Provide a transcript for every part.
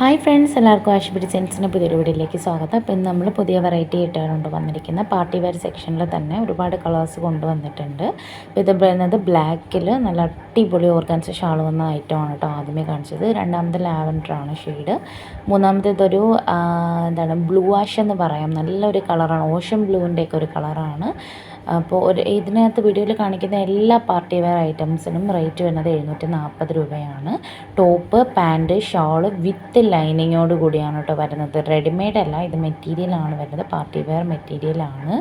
Hi friends എല്ലാവർക്കും ആശുപത്രി സെൻസിന്റെ പുതിയൊരു വീഡിയോയിലേക്ക് സ്വാഗതം. അപ്പോൾ ഇന്ന് നമ്മൾ പുതിയ വെറൈറ്റി ആയിട്ടാണ് വന്നിരിക്കുന്ന പാർട്ടി വെയർ സെക്ഷനിൽ തന്നെ ഒരുപാട് കളേഴ്സ് കൊണ്ടുവന്നിട്ടുണ്ട്. അപ്പോൾ ഇത് പറയുന്നത് ബ്ലാക്കിൽ നല്ല അടിപൊളി ഓർഗൻസ് ഷാൾ വന്ന ഐറ്റമാണ് കേട്ടോ ആദ്യമേ കാണിച്ചത്. രണ്ടാമത് ലാവൻഡറാണ് ഷെയ്ഡ് മൂന്നാമത്തേതൊരു എന്താണ് ബ്ലൂ വാഷ് എന്ന് പറയാം. നല്ലൊരു കളറാണ് ഓഷൻ ബ്ലൂവിന്റെയൊക്കെ ഒരു കളറാണ് അപ്പോൾ ഒരു ഇതിനകത്ത് വീഡിയോയിൽ കാണിക്കുന്ന എല്ലാ പാർട്ടി വെയർ ഐറ്റംസിനും റേറ്റ് വരുന്നത് എഴുന്നൂറ്റി നാൽപ്പത് രൂപയാണ്. ടോപ്പ് പാന്റ് ഷാൾ വിത്ത് ലൈനിങ്ങോട് കൂടിയാണ് കേട്ടോ വരുന്നത്. റെഡിമെയ്ഡ് അല്ല ഇത് മെറ്റീരിയലാണ് വരുന്നത്. പാർട്ടി വെയർ മെറ്റീരിയലാണ്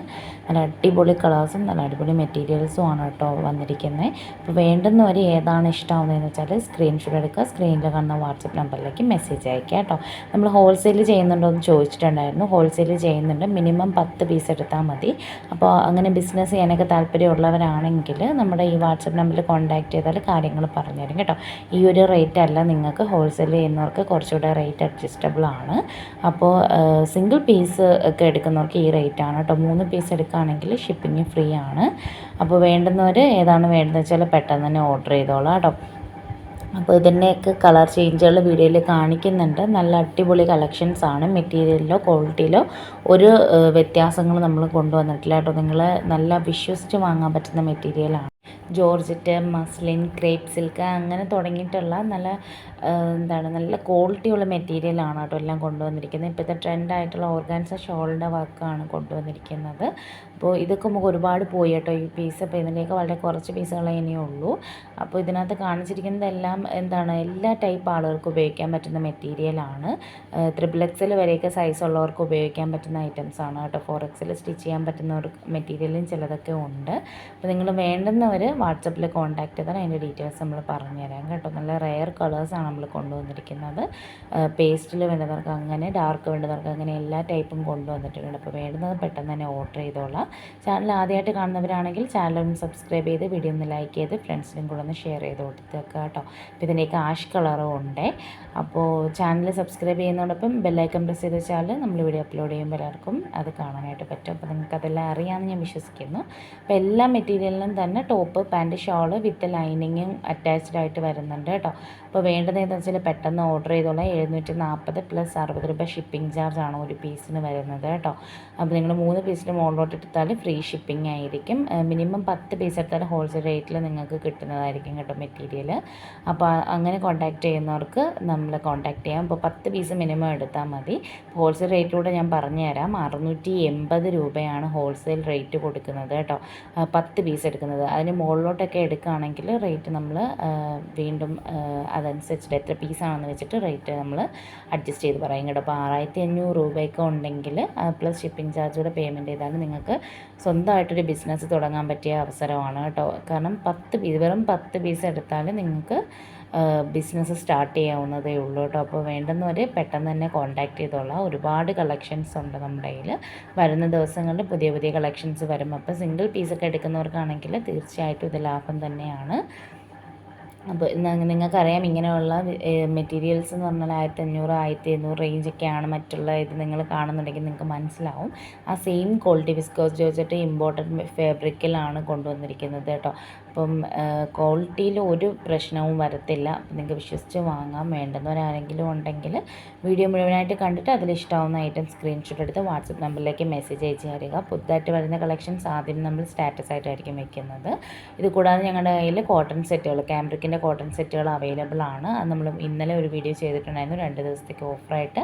നല്ല അടിപൊളി കളേഴ്സും നല്ല അടിപൊളി മെറ്റീരിയൽസും ആണ് കേട്ടോ വന്നിരിക്കുന്നത്. അപ്പോൾ വേണ്ടുന്നവർ ഏതാണ് ഇഷ്ടമാവുന്നതെന്ന് വെച്ചാൽ സ്ക്രീൻഷോട്ട് എടുക്കുക. സ്ക്രീനിൽ കാണുന്ന വാട്സപ്പ് നമ്പറിലേക്ക് മെസ്സേജ് അയക്കുക കേട്ടോ. നമ്മൾ ഹോൾസെയിൽ ചെയ്യുന്നുണ്ടോ എന്ന് ചോദിച്ചിട്ടുണ്ടായിരുന്നു. ഹോൾസെയിൽ ചെയ്യുന്നുണ്ട്. മിനിമം പത്ത് പീസ് എടുത്താൽ മതി. അപ്പോൾ അങ്ങനെ ബിസിനസ് ബിസിനസ് ചെയ്യാനൊക്കെ താല്പര്യമുള്ളവരാണെങ്കിൽ നമ്മുടെ ഈ വാട്സപ്പ് നമ്പറിൽ കോൺടാക്റ്റ് ചെയ്താൽ കാര്യങ്ങൾ പറഞ്ഞു പറഞ്ഞുതരും കേട്ടോ. ഈ ഒരു റേറ്റ് അല്ല നിങ്ങൾക്ക് ഹോൾസെയിൽ ചെയ്യുന്നവർക്ക് കുറച്ചുകൂടെ റേറ്റ് അഡ്ജസ്റ്റബിൾ ആണ്. അപ്പോൾ സിംഗിൾ പീസ് ഒക്കെ എടുക്കുന്നവർക്ക് ഈ റേറ്റ് ആണ് കേട്ടോ. മൂന്ന് പീസ് എടുക്കുകയാണെങ്കിൽ ഷിപ്പിംഗ് ഫ്രീ ആണ്. അപ്പോൾ വേണ്ടുന്നവർ ഏതാണ് വേണ്ടതെന്ന് വെച്ചാൽ പെട്ടെന്ന് തന്നെ ഓർഡർ ചെയ്തോളാം കേട്ടോ. അപ്പോൾ ഇതിന്റെയൊക്കെ കളർ ചേഞ്ചുകൾ വീഡിയോയിൽ കാണിക്കുന്നുണ്ട്. നല്ല അടിപൊളി കളക്ഷൻസ് ആണ്. മെറ്റീരിയലിലോ ക്വാളിറ്റിയിലോ ഒരു വ്യത്യാസങ്ങൾ നമ്മൾ കൊണ്ടുവന്നിട്ടില്ല കേട്ടോ. നിങ്ങൾ നല്ല വിശ്വസിച്ച് വാങ്ങാൻ പറ്റുന്ന മെറ്റീരിയലാണ്. ജോർജറ്റ് മസ്ലിൻ ക്രേപ്പ് സിൽക്ക് അങ്ങനെ തുടങ്ങിയിട്ടുള്ള നല്ല എന്താണ് നല്ല ക്വാളിറ്റിയുള്ള മെറ്റീരിയലാണ് കേട്ടോ എല്ലാം കൊണ്ടുവന്നിരിക്കുന്നത്. ഇപ്പോഴത്തെ ട്രെൻഡായിട്ടുള്ള ഓർഗാൻസ ഷോളിന്റെ വർക്കാണ് കൊണ്ടുവന്നിരിക്കുന്നത്. അപ്പോൾ ഇതൊക്കെ നമുക്ക് ഒരുപാട് പോയി കേട്ടോ. ഈ പീസ് അപ്പോൾ ഇതിന്റെയൊക്കെ വളരെ കുറച്ച് പീസുകളെ ഇനിയേ ഉള്ളൂ. അപ്പോൾ ഇതിനകത്ത് കാണിച്ചിരിക്കുന്നതെല്ലാം എന്താണ് എല്ലാ ടൈപ്പ് ആളുകൾക്ക് ഉപയോഗിക്കാൻ പറ്റുന്ന മെറ്റീരിയലാണ് ത്രിബിൾ എക്സിൽ വരെയൊക്കെ സൈസ് ഉള്ളവർക്ക് ഉപയോഗിക്കാൻ പറ്റുന്ന ഐറ്റംസ് ആണ് കേട്ടോ. ഫോർ എക്സിൽ സ്റ്റിച്ച് ചെയ്യാൻ പറ്റുന്ന ഒരു മെറ്റീരിയലും ചിലതൊക്കെ ഉണ്ട്. അപ്പോൾ നിങ്ങൾ വേണ്ടുന്നവർ വാട്സപ്പിൽ കോൺടാക്ട് ചെയ്താൽ അതിന്റെ ഡീറ്റെയിൽസ് നമ്മൾ പറഞ്ഞു തരാം കേട്ടോ. നല്ല റെയർ കളേഴ്സാണ് നമ്മൾ കൊണ്ടുവന്നിരിക്കുന്നത്. പേസ്റ്റിൽ വേണ്ടവർക്ക് അങ്ങനെ ഡാർക്ക് വേണ്ടവർക്ക് അങ്ങനെ എല്ലാ ടൈപ്പും കൊണ്ടുവന്നിട്ടുണ്ട്. അപ്പോൾ വേണ്ടുന്നത് പെട്ടെന്ന് തന്നെ ഓർഡർ ചെയ്തോളാം. ചാനൽ ആദ്യമായിട്ട് കാണുന്നവരാണെങ്കിൽ ചാനൽ ഒന്ന് സബ്സ്ക്രൈബ് ചെയ്ത് വീഡിയോ ഒന്ന് ലൈക്ക് ചെയ്ത് ഫ്രണ്ട്സിനും കൂടെ ഒന്ന് ഷെയർ ചെയ്ത് കൊടുത്തേക്കുക കേട്ടോ. അപ്പോൾ ഇതിന്റെയൊക്കെ ആഷ് കളറും ഉണ്ട്. അപ്പോൾ ചാനൽ സബ്സ്ക്രൈബ് ചെയ്യുന്നതോടൊപ്പം ബെല്ലൈക്കൺ പ്രസ് ചെയ്ത് വെച്ചാൽ നമ്മൾ വീഡിയോ അപ്ലോഡ് ചെയ്യുമ്പോൾ എല്ലാവർക്കും അത് കാണാനായിട്ട് പറ്റും. അപ്പോൾ നിങ്ങൾക്ക് അതെല്ലാം അറിയാമെന്ന് ഞാൻ വിശ്വസിക്കുന്നു. അപ്പോൾ എല്ലാ മെറ്റീരിയലിനും തന്നെ ടോപ്പ് പാന്റ് ഷോൾ വിത്ത് ലൈനിങ്ങും അറ്റാച്ച്ഡ് ആയിട്ട് വരുന്നുണ്ട് കേട്ടോ. അപ്പോൾ വേണ്ടത് ഏതെന്ന് വെച്ചാൽ പെട്ടെന്ന് ഓർഡർ ചെയ്തോളാം. എഴുന്നൂറ്റി നാൽപ്പത് പ്ലസ് അറുപത് രൂപ ഷിപ്പിംഗ് ചാർജ് ആണ് ഒരു പീസിന് വരുന്നത് കേട്ടോ. അപ്പോൾ നിങ്ങൾ മൂന്ന് പീസിന് മുകളിലോട്ട് എടുത്താൽ ഫ്രീ ഷിപ്പിംഗ് ആയിരിക്കും. മിനിമം പത്ത് പീസ് എടുത്താൽ ഹോൾസെയിൽ റേറ്റിൽ നിങ്ങൾക്ക് കിട്ടുന്നതായിരിക്കും കേട്ടോ മെറ്റീരിയൽ അപ്പോൾ അങ്ങനെ കോൺടാക്ട് ചെയ്യുന്നവർക്ക് നമ്മൾ കോൺടാക്ട് ചെയ്യാം. അപ്പോൾ പത്ത് പീസ് മിനിമം എടുത്താൽ മതി. ഹോൾസെയിൽ റേറ്റിലൂടെ ഞാൻ പറഞ്ഞു തരാം അറുന്നൂറ്റി എൺപത് രൂപയാണ് ഹോൾസെയിൽ റേറ്റ് കൊടുക്കുന്നത് കേട്ടോ. പത്ത് പീസ് എടുക്കുന്നത്. അതിന് മുകളിലോട്ടൊക്കെ എടുക്കുകയാണെങ്കിൽ റേറ്റ് നമ്മൾ വീണ്ടും അതനുസരിച്ചിട്ട് എത്ര പീസാണെന്ന് വെച്ചിട്ട് റേറ്റ് നമ്മൾ അഡ്ജസ്റ്റ് ചെയ്ത് പറയും. കേട്ടോ അപ്പോൾ ആറായിരത്തി അഞ്ഞൂറ് രൂപയൊക്കെ ഉണ്ടെങ്കിൽ പ്ലസ് ഷിപ്പിംഗ് ചാർജ് കൂടെ പേയ്മെന്റ് ചെയ്താൽ നിങ്ങൾക്ക് സ്വന്തമായിട്ടൊരു ബിസിനസ് തുടങ്ങാൻ പറ്റിയ അവസരമാണ് കേട്ടോ. കാരണം പത്ത് പീസ് വെറും പത്ത് പീസ് എടുത്താൽ നിങ്ങൾക്ക് ബിസിനസ് സ്റ്റാർട്ട് ചെയ്യാവുന്നതേ ഉള്ളൂ കേട്ടോ. അപ്പോൾ വേണ്ടുന്നവർ പെട്ടെന്ന് തന്നെ കോൺടാക്ട് ചെയ്തോളാം. ഒരുപാട് കളക്ഷൻസ് ഉണ്ട് നമ്മുടെ കയ്യിൽ വരുന്ന ദിവസങ്ങളിൽ പുതിയ പുതിയ കളക്ഷൻസ് വരും. അപ്പോൾ സിംഗിൾ പീസൊക്കെ എടുക്കുന്നവർക്കാണെങ്കിൽ തീർച്ചയായിട്ടും ഇത് ലാഭം തന്നെയാണ്. അപ്പോൾ നിങ്ങൾക്കറിയാം ഇങ്ങനെയുള്ള മെറ്റീരിയൽസ് എന്ന് പറഞ്ഞാൽ ആയിരത്തി അഞ്ഞൂറ് ആയിരത്തി എണ്ണൂറ് റേഞ്ചൊക്കെയാണ് മറ്റുള്ള ഇത് നിങ്ങൾ കാണുന്നുണ്ടെങ്കിൽ നിങ്ങൾക്ക് മനസ്സിലാവും. ആ same quality viscose georgette important ഫാബ്രിക്കിലാണ് കൊണ്ടുവന്നിരിക്കുന്നത് കേട്ടോ. അപ്പം ക്വാളിറ്റിയിൽ ഒരു പ്രശ്നവും വരത്തില്ല. നിങ്ങൾക്ക് വിശ്വസിച്ച് വാങ്ങാൻ വേണ്ടുന്നവരാരെങ്കിലും ഉണ്ടെങ്കിൽ വീഡിയോ മുഴുവനായിട്ട് കണ്ടിട്ട് അതിലിഷ്ടാവുന്ന ഐറ്റം സ്ക്രീൻഷോട്ട് എടുത്ത് വാട്സപ്പ് നമ്പറിലേക്ക് മെസ്സേജ് അയച്ച് തരിക. പുതുതായിട്ട് വരുന്ന കളക്ഷൻസ് ആദ്യം നമ്മൾ സ്റ്റാറ്റസ് ആയിട്ടായിരിക്കും വെക്കുന്നത്. ഇത് കൂടാതെ ഞങ്ങളുടെ കയ്യിൽ കോട്ടൺ സെറ്റുകൾ ക്യാമ്പ്രിക്കിന്റെ കോട്ടൺ സെറ്റുകൾ അവൈലബിൾ ആണ്. അത് നമ്മൾ ഇന്നലെ ഒരു വീഡിയോ ചെയ്തിട്ടുണ്ടായിരുന്നു. രണ്ട് ദിവസത്തേക്ക് ഓഫറായിട്ട്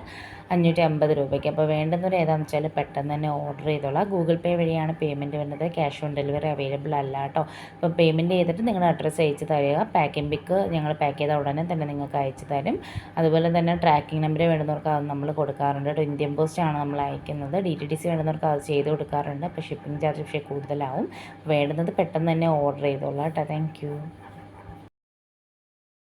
അഞ്ഞൂറ്റി അമ്പത് രൂപയ്ക്ക്. അപ്പോൾ വേണ്ടുന്നവർ ഏതാണെന്ന് വെച്ചാൽ പെട്ടെന്ന് തന്നെ ഓർഡർ ചെയ്തോളാം. ഗൂഗിൾ പേ വഴിയാണ് പേയ്മെന്റ് വരുന്നത്. ക്യാഷ് ഓൺ ഡെലിവറി അവൈലബിൾ അല്ല കേട്ടോ. അപ്പോൾ പേയ്മെന്റ് ചെയ്തിട്ട് നിങ്ങളുടെ അഡ്രസ്സ് അയച്ച് തരിക. പാക്കിംഗ് പിക്ക് ഞങ്ങൾ പാക്ക് ചെയ്ത ഉടനെ തന്നെ നിങ്ങൾക്ക് അയച്ച് തരും. അതുപോലെ തന്നെ ട്രാക്കിംഗ് നമ്പർ വേണ്ടുന്നവർക്ക് അത് നമ്മൾ കൊടുക്കാറുണ്ട് ഇന്ത്യൻ പോസ്റ്റ് ആണ് നമ്മൾ അയക്കുന്നത്. ഡി ടി ടി സി വേണ്ടുന്നവർക്ക് അത് ചെയ്ത് കൊടുക്കാറുണ്ട്. അപ്പോൾ ഷിപ്പിംഗ് ചാർജ് പക്ഷേ കൂടുതലാവും. വേണ്ടുന്നത് പെട്ടെന്ന് തന്നെ ഓർഡർ ചെയ്തോളാം കേട്ടോ. താങ്ക്